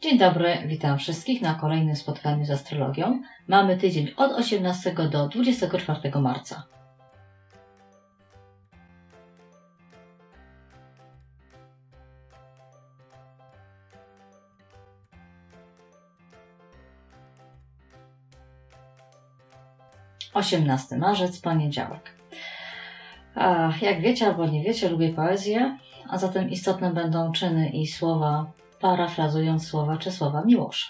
Dzień dobry, witam wszystkich na kolejnym spotkaniu z astrologią. Mamy tydzień od 18 do 24 marca. Osiemnasty marzec, poniedziałek. Jak wiecie albo nie wiecie, lubię poezję, a zatem istotne będą czyny i słowa, parafrazując słowa czy słowa Miłosza.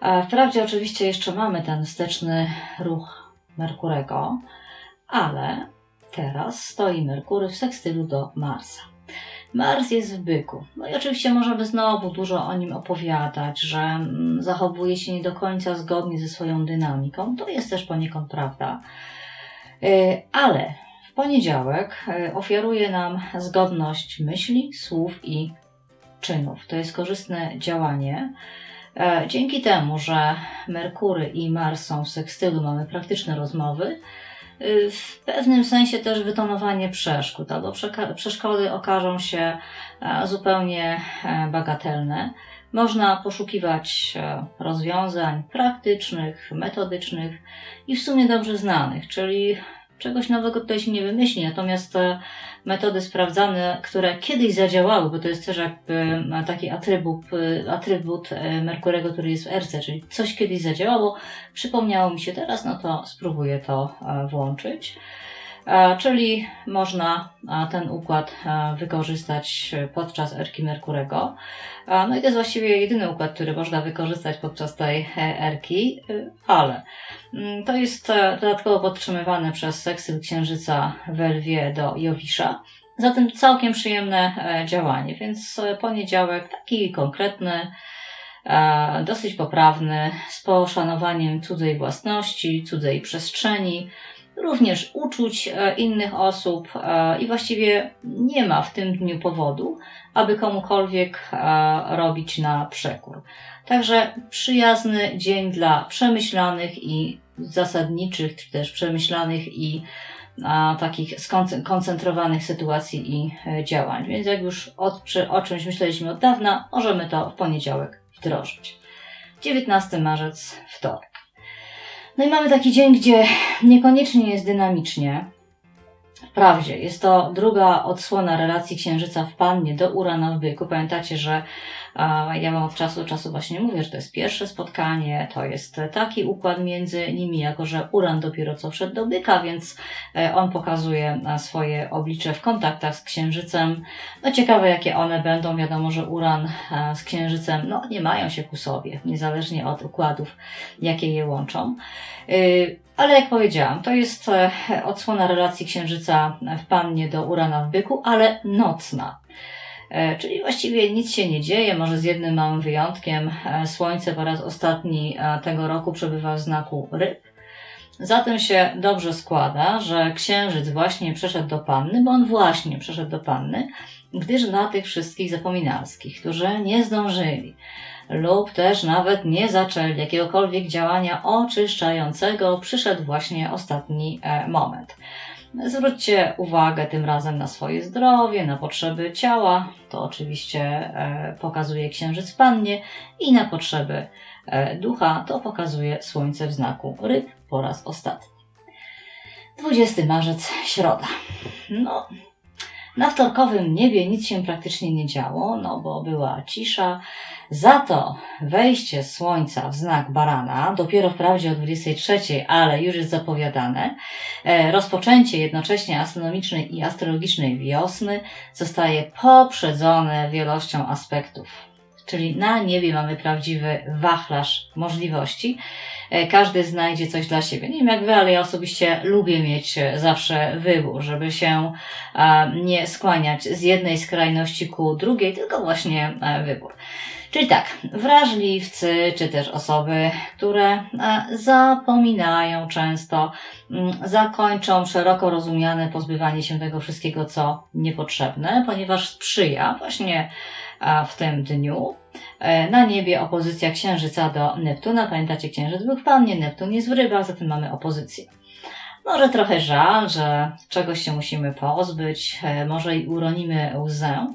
A Wprawdzie oczywiście jeszcze mamy ten wsteczny ruch Merkurego, ale teraz stoi Merkury w sekstylu do Marsa. Mars jest w byku. No i oczywiście możemy znowu dużo o nim opowiadać, że mm, zachowuje się nie do końca zgodnie ze swoją dynamiką. To jest też poniekąd prawda. Y, Ale w poniedziałek y, ofiaruje nam zgodność myśli, słów i czynów. To jest korzystne działanie. E, Dzięki temu, że Merkury i Mars są w sekstylu, mamy praktyczne rozmowy, y, w pewnym sensie też wytonowanie przeszkód, albo przeszkody okażą się e, zupełnie e, bagatelne. Można poszukiwać rozwiązań praktycznych, metodycznych i w sumie dobrze znanych, czyli czegoś nowego tutaj się nie wymyśli, natomiast e, metody sprawdzane, które kiedyś zadziałały, bo to jest też jakby e, taki atrybut, e, atrybut e, Merkurego, który jest w Erce, czyli coś kiedyś zadziałało, przypomniało mi się teraz, no to spróbuję to włączyć. E, Czyli można e, ten układ e, wykorzystać podczas erki Merkurego. No i to jest właściwie jedyny układ, który można wykorzystać podczas tej erki, ale mm, to jest dodatkowo podtrzymywane przez seksyl księżyca w Lwie do Jowisza. Zatem całkiem przyjemne działanie, więc poniedziałek taki konkretny, dosyć poprawny, z poszanowaniem cudzej własności, cudzej przestrzeni, również uczuć e, innych osób e, i właściwie nie ma w tym dniu powodu, aby komukolwiek e, robić na przekór. Także przyjazny dzień dla przemyślanych i zasadniczych, czy też przemyślanych i a, takich skoncentrowanych sytuacji i działań. Więc jak już o, o czymś myśleliśmy od dawna, możemy to w poniedziałek wdrożyć. 19 marzec, wtorek. No i mamy taki dzień, gdzie niekoniecznie jest dynamicznie. Wprawdzie jest to druga odsłona relacji Księżyca w Pannie do Urana w Byku. Pamiętacie, że ja Wam od czasu do czasu właśnie mówię, że to jest pierwsze spotkanie, to jest taki układ między nimi, jako że Uran dopiero co wszedł do Byka, więc e, on pokazuje e, swoje oblicze w kontaktach z Księżycem. No ciekawe, jakie one będą. Wiadomo, że Uran e, z Księżycem no, nie mają się ku sobie, niezależnie od układów, jakie je łączą. Ale jak powiedziałam, to jest odsłona relacji Księżyca w Pannie do Urana w Byku, ale nocna. E, Czyli właściwie nic się nie dzieje, może z jednym małym wyjątkiem. E, Słońce po raz ostatni e, tego roku przebywa w znaku ryb. Zatem się dobrze składa, że księżyc właśnie przeszedł do panny, bo on właśnie przeszedł do panny, gdyż na tych wszystkich zapominalskich, którzy nie zdążyli lub też nawet nie zaczęli jakiegokolwiek działania oczyszczającego, przyszedł właśnie ostatni moment. Zwróćcie uwagę tym razem na swoje zdrowie, na potrzeby ciała, to oczywiście e, pokazuje księżyc w pannie, i na potrzeby e, ducha, to pokazuje słońce w znaku ryb po raz ostatni. 20 marzec, środa. No, na wtorkowym niebie nic się praktycznie nie działo, no bo była cisza. Za to wejście słońca w znak barana, dopiero wprawdzie o 23, ale już jest zapowiadane, e, rozpoczęcie jednocześnie astronomicznej i astrologicznej wiosny zostaje poprzedzone wielością aspektów. Czyli na niebie mamy prawdziwy wachlarz możliwości. E, Każdy znajdzie coś dla siebie. Nie wiem jak wy, ale ja osobiście lubię mieć e, zawsze wybór, żeby się nie skłaniać z jednej skrajności ku drugiej, tylko właśnie e, wybór. Czyli tak, wrażliwcy, czy też osoby, które zapominają często, mm, zakończą szeroko rozumiane pozbywanie się tego wszystkiego, co niepotrzebne, ponieważ sprzyja właśnie w tym dniu e, na niebie opozycja Księżyca do Neptuna. Pamiętacie, Księżyc był w Pannie, Neptun jest w Rybach, zatem mamy opozycję. Może trochę żal, że czegoś się musimy pozbyć, e, może i uronimy łzę,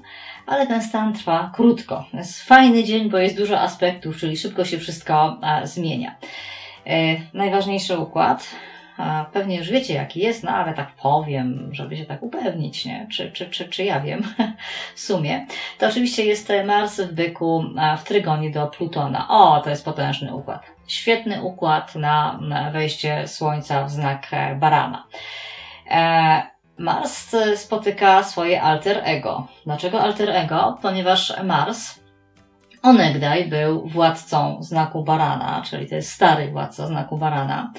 ale ten stan trwa krótko. Jest fajny dzień, bo jest dużo aspektów, czyli szybko się wszystko zmienia. E, najważniejszy układ. Pewnie już wiecie, jaki jest, no ale tak powiem, żeby się tak upewnić, nie? Czy, czy, czy, czy ja wiem w sumie. To oczywiście jest Mars w byku w trygonie do Plutona. O, to jest potężny układ. Świetny układ na, na wejście Słońca w znak e, barana. E, Mars spotyka swoje alter ego. Dlaczego alter ego? Ponieważ Mars onegdaj był władcą znaku barana, czyli to jest stary władca znaku barana.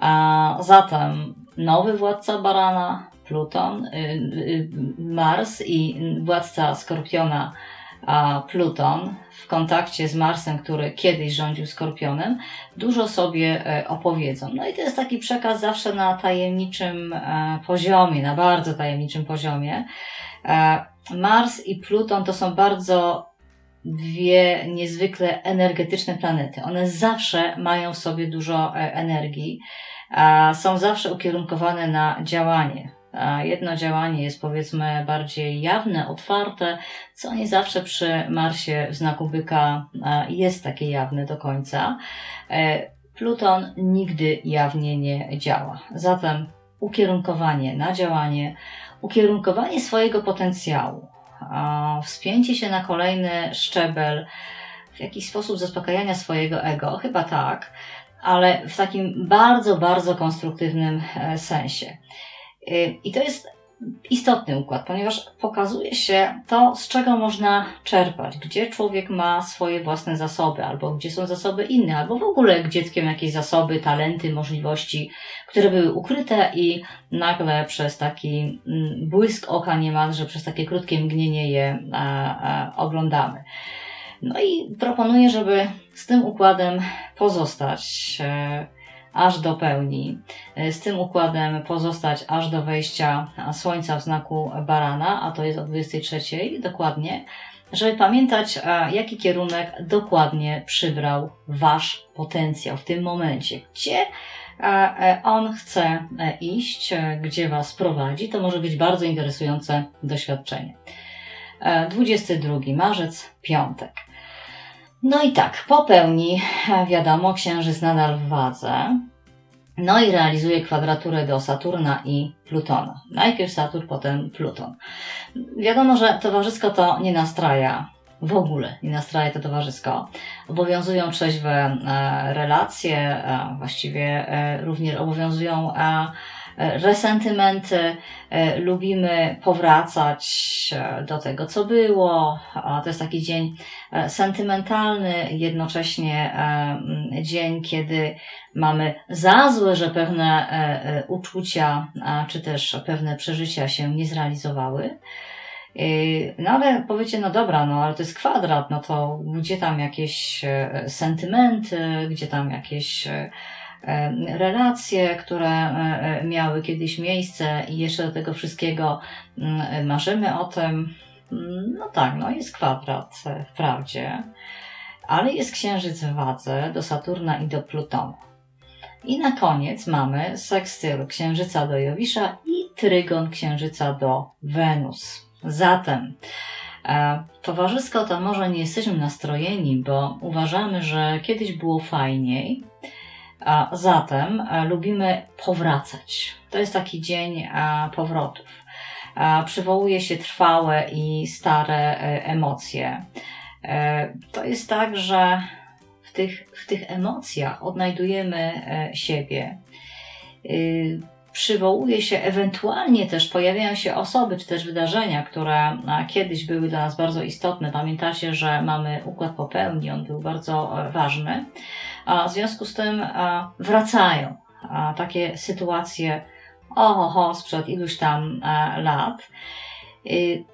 A zatem nowy władca barana, Pluton, y, y, Mars i władca skorpiona, Pluton w kontakcie z Marsem, który kiedyś rządził Skorpionem, dużo sobie e, opowiedzą. No i to jest taki przekaz zawsze na tajemniczym e, poziomie, na bardzo tajemniczym poziomie. E, Mars i Pluton to są bardzo dwie niezwykle energetyczne planety. One zawsze mają w sobie dużo energii, są zawsze ukierunkowane na działanie Jedno działanie jest powiedzmy bardziej jawne, otwarte, co nie zawsze przy Marsie w znaku byka jest takie jawne do końca. E, Pluton nigdy jawnie nie działa. Zatem ukierunkowanie na działanie, ukierunkowanie swojego potencjału, wspięcie się na kolejny szczebel, w jakiś sposób zaspokajania swojego ego, chyba tak, ale w takim bardzo, bardzo konstruktywnym e, sensie. Y, I to jest istotny układ, ponieważ pokazuje się to, z czego można czerpać, gdzie człowiek ma swoje własne zasoby, albo gdzie są zasoby inne, albo w ogóle dzieckiem jakieś zasoby, talenty, możliwości, które były ukryte i nagle przez taki mm, błysk oka niemalże, przez takie krótkie mgnienie je oglądamy. No i proponuję, żeby z tym układem pozostać. E, aż do pełni. E, z tym układem pozostać aż do wejścia Słońca w znaku Barana, a to jest o 23 dokładnie, żeby pamiętać, jaki kierunek dokładnie przybrał Wasz potencjał w tym momencie. Gdzie e, on chce e, iść, gdzie Was prowadzi, to może być bardzo interesujące doświadczenie. 22 marzec, piątek. No i tak, po pełni, wiadomo, księżyc nadal w wadze. No i realizuje kwadraturę do Saturna i Plutona. Najpierw Saturn, potem Pluton. Wiadomo, że towarzysko to nie nastraja. W ogóle nie nastraja to towarzysko. Obowiązują trzeźwe e, relacje, e, właściwie e, również obowiązują E, resentymenty, e, lubimy powracać e, do tego, co było. To jest taki dzień sentymentalny, jednocześnie dzień, kiedy mamy za złe, że pewne uczucia czy też pewne przeżycia się nie zrealizowały. No ale powiecie, no dobra, no ale to jest kwadrat, no to gdzie tam jakieś sentymenty, gdzie tam jakieś relacje, które e, e, miały kiedyś miejsce i jeszcze do tego wszystkiego mm, marzymy o tym. Mm, no tak, no jest kwadrat e, wprawdzie, ale jest księżyc w wadze do Saturna i do Plutonu. I na koniec mamy sekstyl księżyca do Jowisza i trygon księżyca do Wenus. Zatem e, towarzysko to może nie jesteśmy nastrojeni, bo uważamy, że kiedyś było fajniej, a zatem e, lubimy powracać. To jest taki dzień e, powrotów. E, przywołuje się trwałe i stare emocje. To jest tak, że w tych, w tych emocjach odnajdujemy siebie. Przywołuje się, ewentualnie też pojawiają się osoby czy też wydarzenia, które kiedyś były dla nas bardzo istotne. Pamiętacie, że mamy układ popełni, on był bardzo ważny a w związku z tym wracają takie sytuacje oho, sprzed iluś tam lat. Y,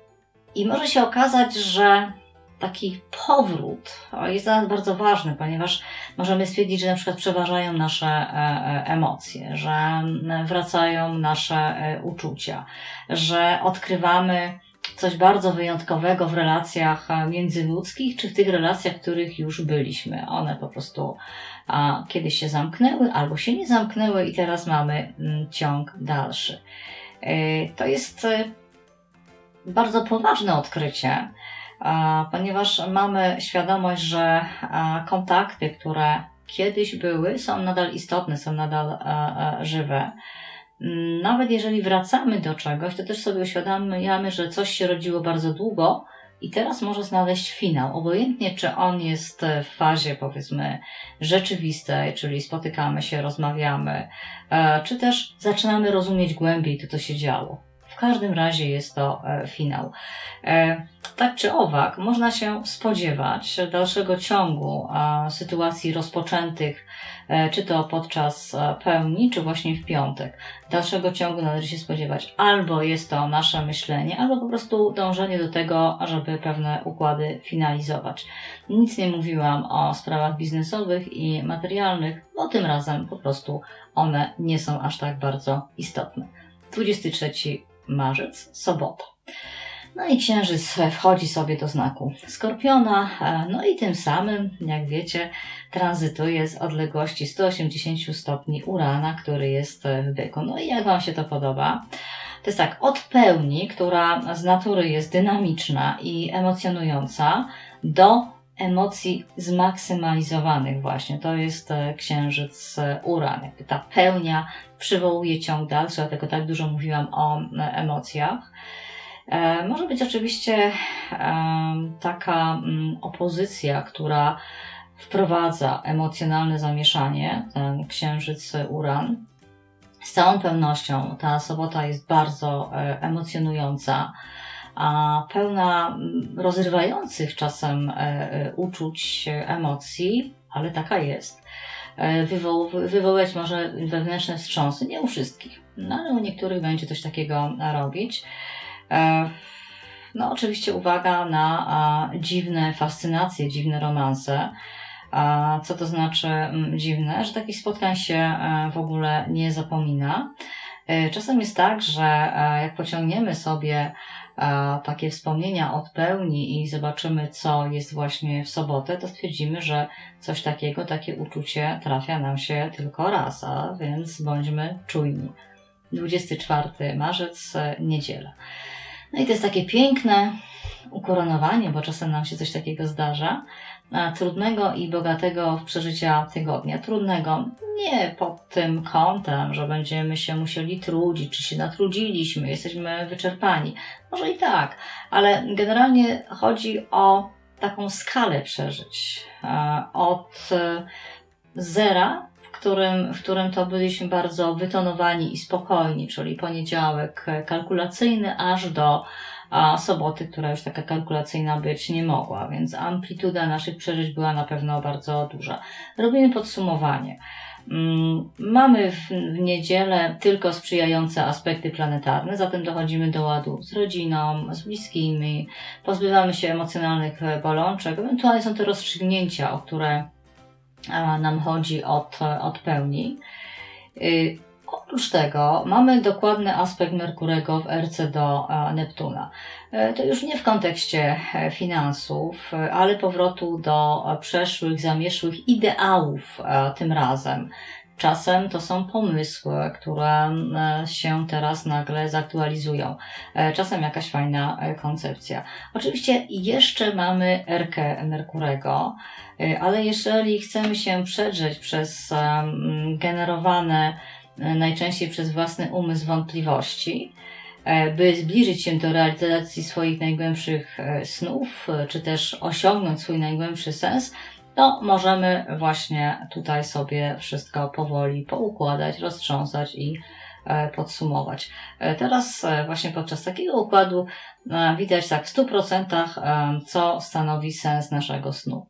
I może się okazać, że taki powrót jest dla nas bardzo ważny, ponieważ możemy stwierdzić, że na przykład przeważają nasze e, e, emocje, że wracają nasze e, uczucia, że odkrywamy coś bardzo wyjątkowego w relacjach międzyludzkich, czy w tych relacjach, w których już byliśmy. One po prostu kiedyś się zamknęły albo się nie zamknęły i teraz mamy ciąg dalszy. To jest bardzo poważne odkrycie, ponieważ mamy świadomość, że kontakty, które kiedyś były, są nadal istotne, są nadal żywe. Nawet jeżeli wracamy do czegoś, to też sobie uświadamiamy, że coś się rodziło bardzo długo, i teraz może znaleźć finał, obojętnie czy on jest w fazie powiedzmy rzeczywistej, czyli spotykamy się, rozmawiamy, czy też zaczynamy rozumieć głębiej to, co się działo. Każdym razie jest to e, finał. E, tak czy owak, można się spodziewać dalszego ciągu sytuacji rozpoczętych, e, czy to podczas pełni, czy właśnie w piątek. Dalszego ciągu należy się spodziewać albo jest to nasze myślenie, albo po prostu dążenie do tego, żeby pewne układy finalizować. Nic nie mówiłam o sprawach biznesowych i materialnych, bo tym razem po prostu one nie są aż tak bardzo istotne. 23 marzec, sobota. No i księżyc wchodzi sobie do znaku skorpiona, e, no i tym samym, jak wiecie, tranzytuje z odległości 180 stopni Urana, który jest w byku. No i jak Wam się to podoba? To jest tak, od pełni, która z natury jest dynamiczna i emocjonująca, do emocji zmaksymalizowanych właśnie. To jest e, księżyc e, Uran. Ta pełnia przywołuje ciąg dalszy, dlatego tak dużo mówiłam o e, emocjach. Może być oczywiście taka mm, opozycja, która wprowadza emocjonalne zamieszanie, ten księżyc Uran. Z całą pewnością ta sobota jest bardzo emocjonująca a pełna mm, rozrywających czasem e, e, uczuć, emocji, ale taka jest. E, wywoł, wywołać może wewnętrzne wstrząsy, nie u wszystkich, no ale u niektórych będzie coś takiego robić. No, oczywiście uwaga na dziwne fascynacje, dziwne romanse. Co to znaczy mm, dziwne? Że takich spotkań się w ogóle nie zapomina. Czasem jest tak, że jak pociągniemy sobie takie wspomnienia od pełni i zobaczymy, co jest właśnie w sobotę, to stwierdzimy, że coś takiego, takie uczucie trafia nam się tylko raz, a więc bądźmy czujni. 24 marzec, niedziela. No i to jest takie piękne ukoronowanie, bo czasem nam się coś takiego zdarza trudnego i bogatego przeżycia tygodnia. Trudnego nie pod tym kątem, że będziemy się musieli trudzić, czy się natrudziliśmy, jesteśmy wyczerpani. Może i tak, ale generalnie chodzi o taką skalę przeżyć. Od e, zera, w którym, w którym to byliśmy bardzo wytonowani i spokojni, czyli poniedziałek kalkulacyjny, aż do a soboty, która już taka kalkulacyjna być nie mogła, więc amplituda naszych przeżyć była na pewno bardzo duża. Robimy podsumowanie. Mm, mamy w, niedzielę tylko sprzyjające aspekty planetarne, zatem dochodzimy do ładu z rodziną, z bliskimi, pozbywamy się emocjonalnych bolączek, ewentualnie są to rozstrzygnięcia, o które nam chodzi od, od pełni. Oprócz tego mamy dokładny aspekt Merkurego w RC do e, Neptuna. E, to już nie w kontekście e, finansów, ale powrotu do przeszłych, zamieszłych ideałów tym razem. Czasem to są pomysły, które się teraz nagle zaktualizują. Czasem jakaś fajna koncepcja. Oczywiście jeszcze mamy Erkę Merkurego, ale jeżeli chcemy się przedrzeć przez generowane najczęściej przez własny umysł wątpliwości, e, by zbliżyć się do realizacji swoich najgłębszych e, snów, czy też osiągnąć swój najgłębszy sens, to możemy właśnie tutaj sobie wszystko powoli poukładać, roztrząsać i podsumować. Teraz właśnie podczas takiego układu widać tak w 100% co stanowi sens naszego snu.